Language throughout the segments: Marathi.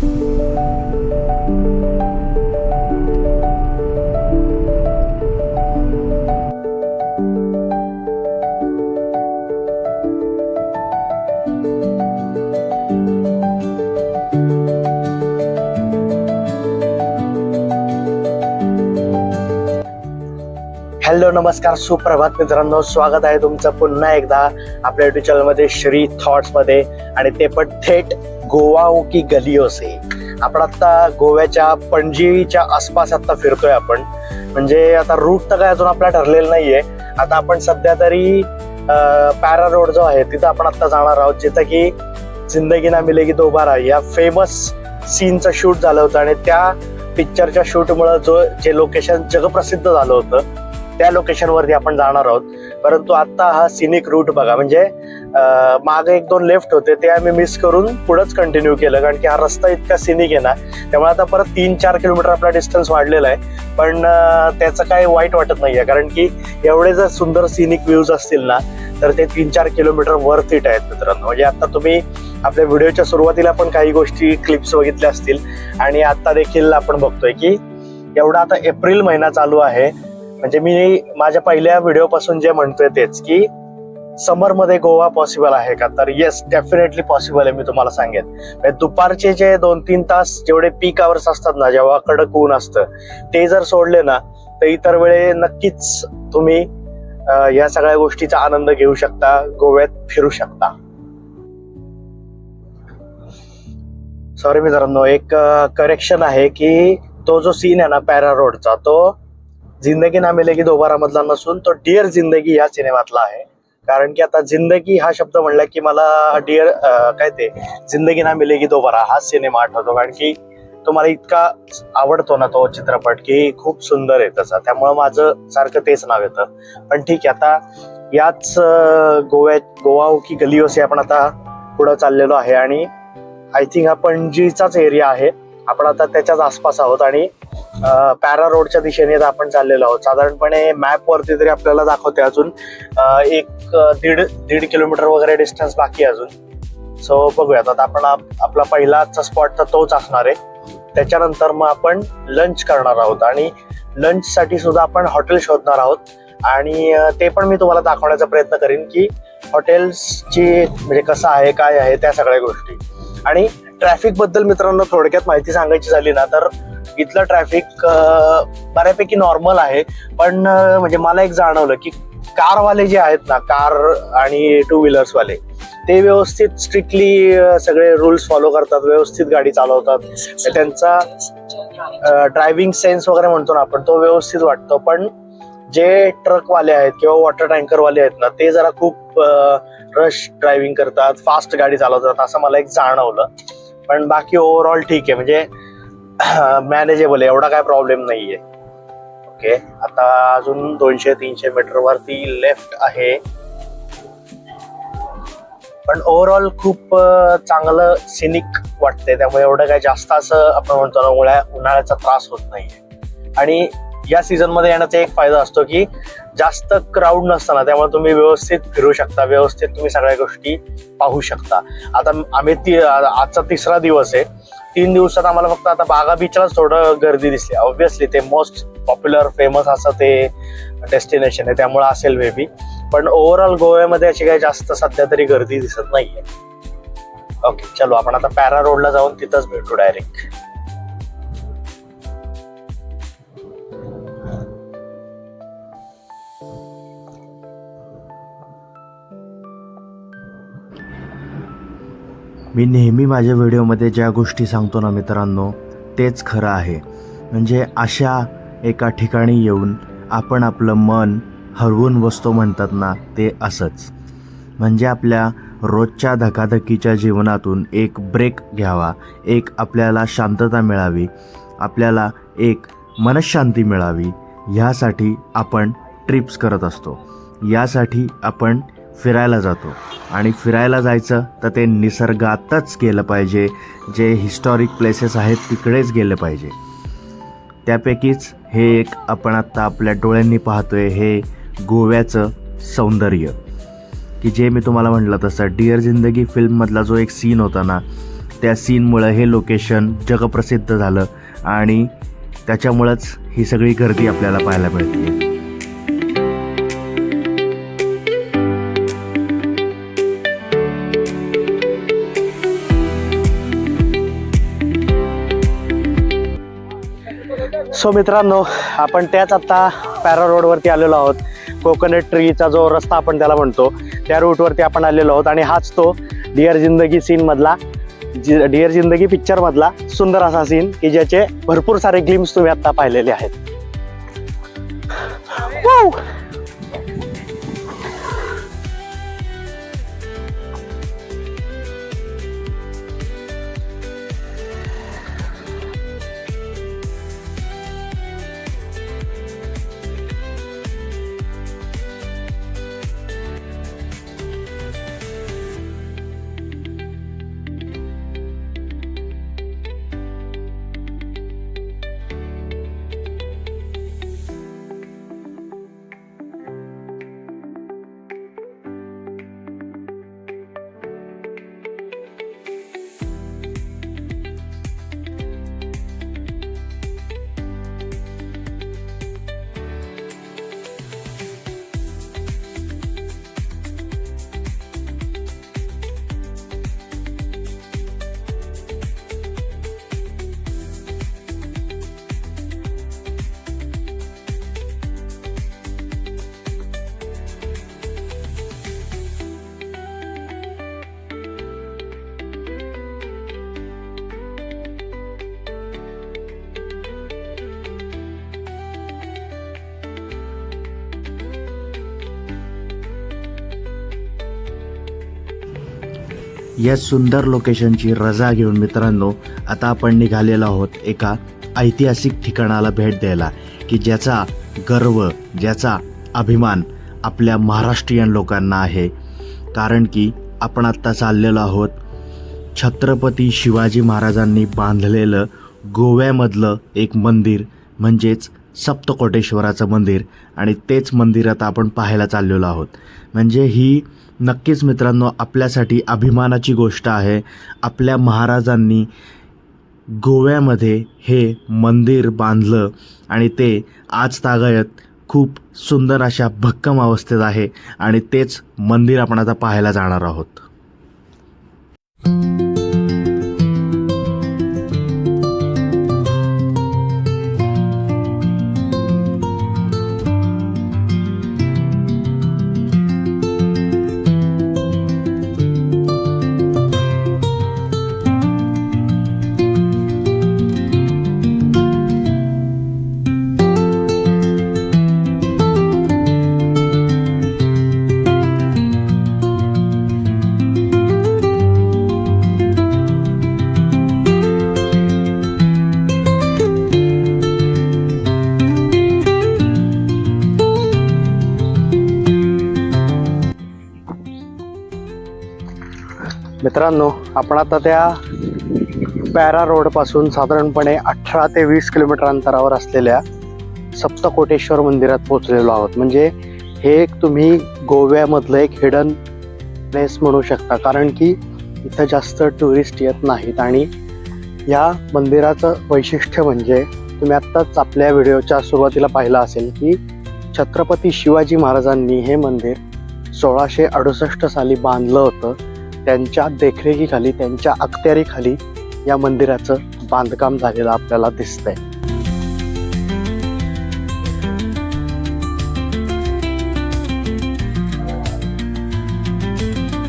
हॅलो नमस्कार सुप्रभात मित्रांनो. स्वागत आहे तुमचं पुन्हा एकदा आपल्या युट्यूब चॅनलमध्ये श्री थॉट्समध्ये आणि ते पण थेट गोवा की गलिओस से. आपण आत्ता गोव्याच्या पणजीच्या आसपास आत्ता फिरतोय आपण. म्हणजे आता रूट तर काय अजून आपला ठरलेला नाहीये. आता आपण सध्या तरी पॅरा रोड जो आहे तिथं आपण आत्ता जाणार आहोत. जिथं की जिंदगी ना मिलेगी दोबारा या फेमस सीनचं शूट झालं होतं आणि त्या पिक्चरच्या शूटमुळं जो जे लोकेशन जगप्रसिद्ध झालं होतं त्या लोकेशनवरती आपण जाणार आहोत. परंतु आता हा सिनिक रूट बघा. म्हणजे मागे एक दोन लेफ्ट होते ते आम्ही मिस करून पुढंच कंटिन्यू केलं. कारण की हा रस्ता इतका सिनिक आहे ना त्यामुळे आता परत तीन चार किलोमीटर आपला डिस्टन्स वाढलेला आहे. पण त्याचं काही वाईट वाटत नाही आहे कारण की एवढे जर सुंदर सिनिक व्ह्यूज असतील ना तर ते तीन चार किलोमीटर वर्थ इट आहेत मित्रांनो. म्हणजे आता तुम्ही आपल्या व्हिडिओच्या सुरुवातीला पण काही गोष्टी क्लिप्स बघितल्या असतील. आणि आता देखील आपण बघतोय की एवढा आता एप्रिल महिना चालू आहे. म्हणजे मी माझ्या पहिल्या व्हिडिओ पासून जे म्हणतोय तेच की समरमध्ये गोवा पॉसिबल आहे का? तर येस डेफिनेटली पॉसिबल आहे मी तुम्हाला सांगेन. म्हणजे दुपारचे जे दोन तीन तास जेवढे पीक आवर्स असतात ना जेव्हा कडक ऊन असतं ते जर सोडले ना तर इतर वेळे नक्कीच तुम्ही या सगळ्या गोष्टीचा आनंद घेऊ शकता गोव्यात फिरू शकता. सॉरी मित्रांनो एक करेक्शन आहे की तो जो सीन आहे ना पॅरा रोडचा तो जिंदगी ना मिलेगी दोबारा मधला नसून तो डिअर जिंदगी ह्या सिनेमातला आहे. कारण की आता जिंदगी हा शब्द म्हणला की मला डिअर काय ते जिंदगी ना मिलेगी दोबारा हा सिनेमा आठवतो. कारण की तो मला इतका आवडतो ना तो चित्रपट की खूप सुंदर आहे तसा. त्यामुळं माझं सारखं तेच नाव येतं. पण ठीक आहे आता याच गोव्यात गोवा हो की गलिओसे आपण आता पुढं चाललेलो आहे आणि आय थिंक हा पणजीचाच एरिया आहे. आपण आता त्याच्याच आसपास आहोत आणि पॅरा रोडच्या दिशेने आपण चाललेलो आहोत. साधारणपणे मॅप वरती तरी आपल्याला दाखवते अजून एक दीड दीड किलोमीटर वगैरे डिस्टन्स बाकी अजून. सो बघूयात. आता आपण आपला पहिलाचा स्पॉट तर तोच असणार आहे. त्याच्यानंतर मग आपण लंच करणार आहोत आणि लंचसाठी सुद्धा आपण हॉटेल शोधणार आहोत. आणि ते पण मी तुम्हाला दाखवण्याचा प्रयत्न करीन की हॉटेल्सची म्हणजे कसं आहे काय आहे त्या सगळ्या गोष्टी. आणि ट्रॅफिकबद्दल मित्रांनो थोडक्यात माहिती सांगायची झाली ना तर इथलं ट्रॅफिक बऱ्यापैकी नॉर्मल आहे. पण म्हणजे मला एक जाणवलं की कारवाले जे आहेत ना कार आणि टू व्हीलर्सवाले ते व्यवस्थित स्ट्रिक्टली सगळे रुल्स फॉलो करतात व्यवस्थित गाडी चालवतात. त्यांचा ड्रायव्हिंग सेन्स वगैरे म्हणतो ना आपण तो व्यवस्थित वाटतो. पण जे ट्रकवाले आहेत किंवा वॉटर टँकरवाले आहेत ना ते जरा खूप रश ड्रायव्हिंग करतात फास्ट गाडी चालवतात असं मला एक जाणवलं. पण बाकी ओव्हरऑल ठीक आहे. म्हणजे मॅनेजेबल आहे. एवढा काय प्रॉब्लेम नाहीये. ओके आता अजून दोनशे तीनशे मीटर वरती लेफ्ट आहे. पण ओव्हरऑल खूप चांगलं सिनिक वाटते त्यामुळे एवढं काय जास्त असं आपण म्हणतो ना उन्हाळ्याचा त्रास होत नाहीये. आणि या सीझनमध्ये येण्याचा एक फायदा असतो की जास्त क्राऊड नसताना त्यामुळे तुम्ही व्यवस्थित फिरू शकता व्यवस्थित तुम्ही सगळ्या गोष्टी पाहू शकता. आता आम्ही ती आजचा तिसरा दिवस आहे. तीन दिवसात आम्हाला फक्त आता बागा बीचलाच थोडं गर्दी दिसली. ऑब्व्हियसली ते मोस्ट पॉप्युलर फेमस असं ते डेस्टिनेशन आहे. त्यामुळे असेल मे बी पण ओव्हरऑल गोव्यामध्ये अशी काही जास्त सध्या तरी गर्दी दिसत नाहीये. ओके चलो आपण आता पॅरा रोडला जाऊन तिथंच भेटू डायरेक्ट मी नेहमी माझ्या व्हिडिओमध्ये ज्या गोष्टी सांगतो ना मित्रांनो तेच खरं आहे. म्हणजे अशा एका ठिकाणी येऊन आपण आपलं मन हरवून बसतो म्हणतात ना ते असंच. म्हणजे आपल्या रोजच्या धकाधकीच्या जीवनातून एक ब्रेक घ्यावा एक आपल्याला शांतता मिळावी आपल्याला एक मनशांती मिळावी ह्यासाठी आपण ट्रिप्स करत असतो. यासाठी आपण फिरायला जातो. आणि फिरायला जायचं तर ते निसर्गातच गेलं पाहिजे. जे हिस्टॉरिक प्लेसेस आहेत तिकडेच गेलं पाहिजे. त्यापैकीच हे एक आपण आत्ता आपल्या डोळ्यांनी पाहतोय हे गोव्याचं सौंदर्य. की जे मी तुम्हाला म्हटलं तसं डिअर जिंदगी फिल्ममधला जो एक सीन होता ना त्या सीनमुळं हे लोकेशन जगप्रसिद्ध झालं आणि त्याच्यामुळंच ही सगळी गर्दी आपल्याला पाहायला मिळते. सो मित्रांनो आपण त्याच आता पॅरा रोडवरती आलेलो आहोत. कोकोनट ट्रीचा जो रस्ता आपण त्याला म्हणतो त्या रूटवरती आपण आलेलो आहोत आणि हाच तो डिअर जिंदगी सीनमधला जि डिअर जिंदगी पिक्चरमधला सुंदर असा सीन की ज्याचे भरपूर सारे ग्लिम्स तुम्ही आत्ता पाहिलेले आहेत. या सुंदर लोकेशनची रजा घेऊन मित्रांनो आता आपण निघालेलो आहोत एका ऐतिहासिक ठिकाणाला भेट द्यायला की ज्याचा गर्व ज्याचा अभिमान आपल्या महाराष्ट्रीयन लोकांना आहे. कारण की आपण आत्ता चाललेलो आहोत छत्रपती शिवाजी महाराजांनी बांधलेलं गोव्यामधलं एक मंदिर म्हणजेच सप्तकोटेश्वराचं मंदिर आणि तेच मंदिर आता आपण पाहायला चाललेलो आहोत. म्हणजे ही नक्कीच मित्रांनो आपल्यासाठी अभिमानाची गोष्ट आहे. आपल्या महाराजांनी गोव्यामध्ये हे मंदिर बांधलं आणि ते आज तागायत खूप सुंदर अशा भक्कम अवस्थेत आहे आणि तेच मंदिर आपण आता पाहायला जाणार आहोत. मित्रांनो आपण आता त्या पॅरा रोडपासून साधारणपणे अठरा ते वीस किलोमीटर अंतरावर असलेल्या सप्तकोटेश्वर मंदिरात पोचलेलो आहोत. म्हणजे हे एक तुम्ही गोव्यामधलं एक हिडन प्लेस म्हणू शकता. कारण की इथं जास्त टुरिस्ट येत नाहीत आणि या मंदिराचं वैशिष्ट्य म्हणजे तुम्ही आत्ताच आपल्या व्हिडिओच्या सुरुवातीला पाहिलं असेल की छत्रपती शिवाजी महाराजांनी हे मंदिर सोळाशे अडुसष्ट साली बांधलं होतं. त्यांच्या देखरेखीखाली त्यांच्या अखत्यारीखाली या मंदिराचं बांधकाम झालेलं आपल्याला दिसतंय.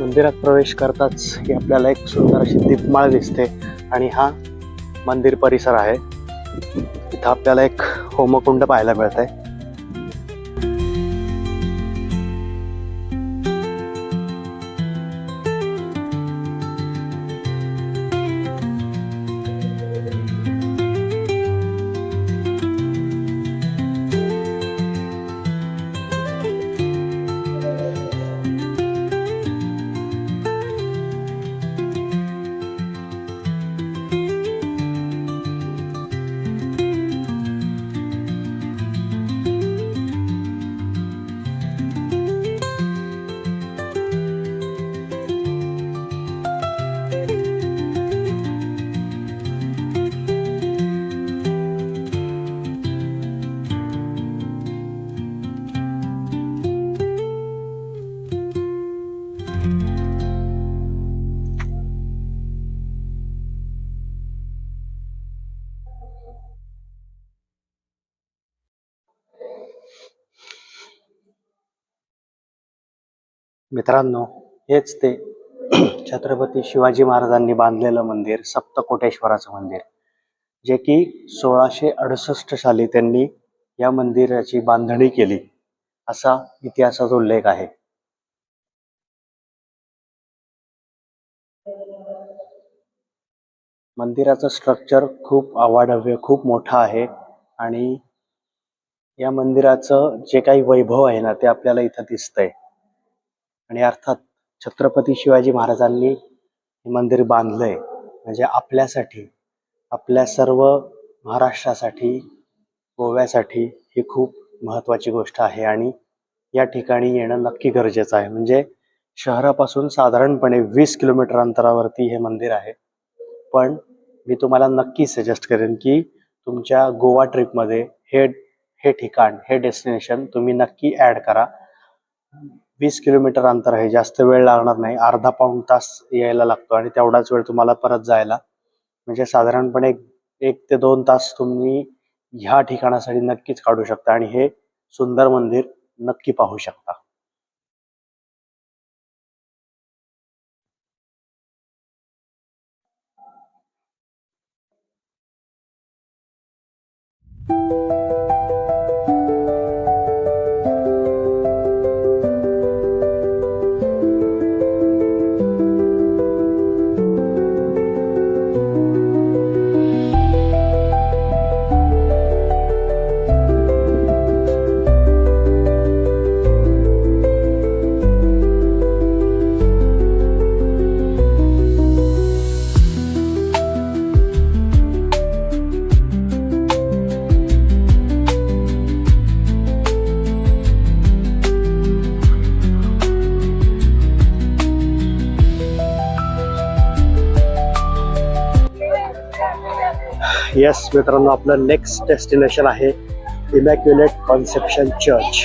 मंदिरात प्रवेश करताच ही आपल्याला एक सुंदर अशी दीपमाळ दिसते आणि हा मंदिर परिसर आहे. इथं आपल्याला एक होमकुंड पाहायला मिळत आहे मित्रांनो हेच ते छत्रपती शिवाजी महाराजांनी बांधलेलं मंदिर सप्तकोटेश्वराचं मंदिर जे की सोळाशे अडुसष्ट साली त्यांनी या मंदिराची बांधणी केली असा इतिहासाचा उल्लेख आहे. मंदिराचं स्ट्रक्चर खूप अवाढव्य खूप मोठं आहे आणि या मंदिराचं जे काही वैभव आहे ना ते आपल्याला इथं दिसतंय. आणि अर्थात छत्रपती शिवाजी महाराजांनी हे मंदिर बांधलंय. म्हणजे आपल्यासाठी आपल्या सर्व महाराष्ट्रासाठी गोव्यासाठी ही खूप महत्त्वाची गोष्ट आहे आणि या ठिकाणी येणं नक्की गरजेचं आहे. म्हणजे शहरापासून साधारणपणे वीस किलोमीटर अंतरावरती हे मंदिर आहे. पण मी तुम्हाला नक्की सजेस्ट करेन की तुमच्या गोवा ट्रिपमध्ये हे हे ठिकाण हे डेस्टिनेशन तुम्ही नक्की ॲड करा. वीस किलोमीटर अंतर आहे. जास्त वेळ लागणार नाही. अर्धा पाऊण तास यायला लागतो आणि तेवढाच वेळ तुम्हाला परत जायला. म्हणजे साधारणपणे एक- एक ते दोन तास तुम्ही ह्या ठिकाणासाठी नक्कीच काढू शकता आणि हे सुंदर मंदिर नक्की पाहू शकता. येस मित्रांनो आपलं नेक्स्ट डेस्टिनेशन आहे इमॅक्युलेट कॉन्सेप्शन चर्च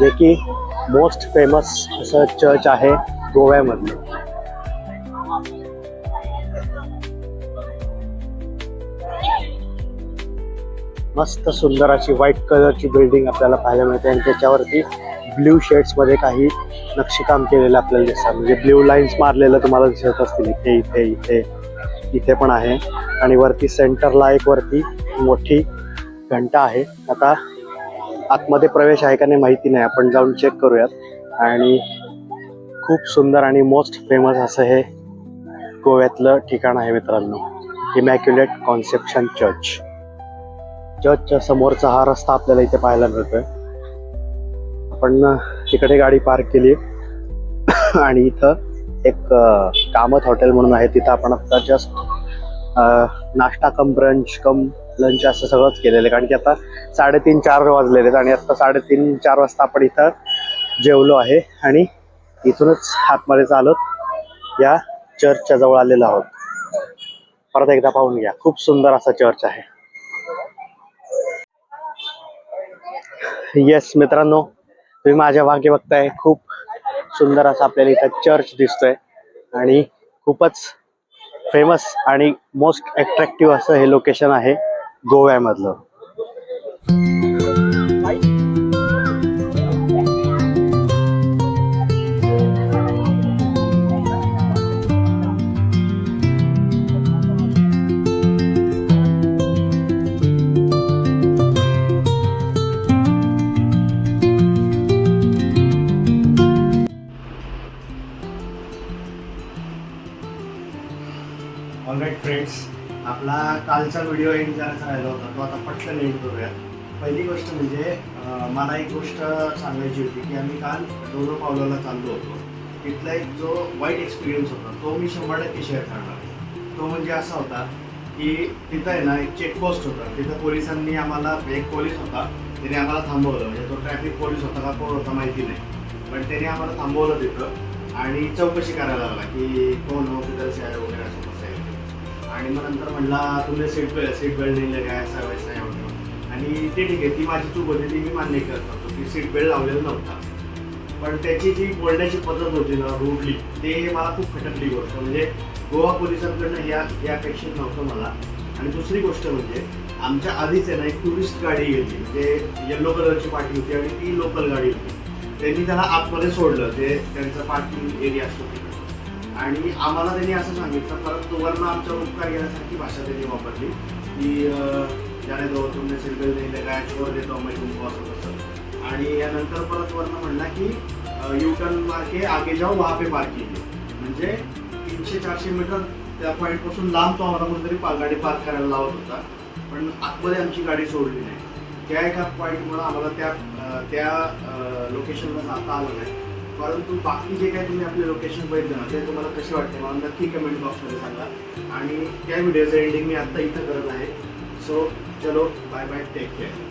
जे की मोस्ट फेमस असं चर्च आहे गोव्यामधलं. मस्त सुंदर अशी व्हाईट कलरची बिल्डिंग आपल्याला पाहायला मिळते आणि त्याच्यावरती ब्ल्यू मध्ये काही नक्षीकाम केलेलं आपल्याला दिसतात म्हणजे ब्ल्यू लाईन्स मारलेलं तुम्हाला दिसत असतील. इथे इथे इथे. इथे पण आहे. आणि वरती सेंटरला एक वरती मोठी घंटा आहे. आता आतमध्ये प्रवेश आहे का नाही माहिती नाही. आपण जाऊन चेक करूयात. आणि खूप सुंदर आणि मोस्ट फेमस असं हे गोव्यातलं ठिकाण आहे मित्रांनो. इमॅक्युलेट कॉन्सेप्शन चर्च चर्चच्या समोरचा हा रस्ता आपल्याला इथे पाहायला मिळतोय. आपण इकडे तिकडे गाडी पार्क केली आणि इथं एक कामत हॉटेल म्हणून आहे. तिथं आपण आता जस्ट नाश्ता कम ब्रंच कम लंच असं सगळंच केलेलं आहे. कारण की आता साडेतीन चार वाजलेले आहेत आणि आता साडेतीन चार वाजता आपण इथं जेवलो आहे आणि इथूनच आतमध्ये चालत या चर्चच्या जवळ आलेलो आहोत. परत एकदा पाहून घ्या. खूप सुंदर असा चर्च आहे. येस मित्रांनो तुम्ही माझ्या मागे बघताय. खूप सुंदर असं आपल्याला इथं चर्च दिसतोय. आणि खूपच फेमस आणि मोस्ट अट्रॅक्टिव्ह असं हे लोकेशन आहे गोव्यामधलं. पहिली गोष्ट म्हणजे मला एक गोष्ट सांगायची होती की आम्ही काल दोन पावलाला चाललो होतो. तिथला एक जो वाईट एक्सपिरियन्स होता तो मी शंभर टक्के शेअर करणार तो म्हणजे असा होता की तिथं आहे ना एक चेकपोस्ट होता. तिथं पोलिसांनी आम्हाला एक पोलीस होता त्याने आम्हाला थांबवलं. म्हणजे तो ट्रॅफिक पोलीस होता का कोण होता माहिती नाही. पण त्याने आम्हाला थांबवलं तिथं आणि चौकशी करायला लागला की कोण हो तिथं आहे वगैरे असं कसं आहे. आणि मग नंतर म्हणला तुम्ही सीट बेल्ट सीट बेल्ट नाही काय असं वैसा आहे आणि ते ठीक आहे ती माझी चूक होती ती मी मान्य करत होतो. की सीट बेल्ट लावलेला नव्हता. पण त्याची जी बोलण्याची पद्धत होती ना रूडली ते मला खूप खटकली गोष्ट. म्हणजे गोवा पोलिसांकडनं या या अपेक्षित नव्हतं मला. आणि दुसरी गोष्ट म्हणजे आमच्या आधीच आहे ना एक टुरिस्ट गाडी गेली. म्हणजे येल्लो कलरची पाठी होती आणि ती लोकल गाडी होती. त्यांनी त्याला आतमध्ये सोडलं ते त्यांचं पार्किंग एरिया असतो आणि आम्हाला त्यांनी असं सांगितलं परत तो आमच्या उपकार घेण्यासारखी भाषा त्यांनी वापरली की ज्याने जाने दो तुमने सिरबिल नाही लगाया छोड़ देतो मैं तुमको असं तसं. आणि यानंतर परत वरनं म्हणला की यू टर्न मार्के आगे जाऊ वहा पे पार्किंग म्हणजे तीनशे चारशे मीटर त्या पॉईंटपासून लांब तो आम्हाला कुठेतरी पा- गाडी पार्क करायला लावत होता. पण आतमध्ये आमची गाडी सोडली नाही. त्या एका पॉईंटमुळे आम्हाला त्या त्या लोकेशनला जाता आलं नाही. परंतु बाकी जे काही तुम्ही आपले लोकेशन बघितलं ना ते तुम्हाला कसे वाटते मला नक्की कमेंट बॉक्समध्ये सांगा. आणि त्या व्हिडिओचं एंडिंग मी आत्ता इथं करत आहे. सो चलो बाय बाय टेक केअर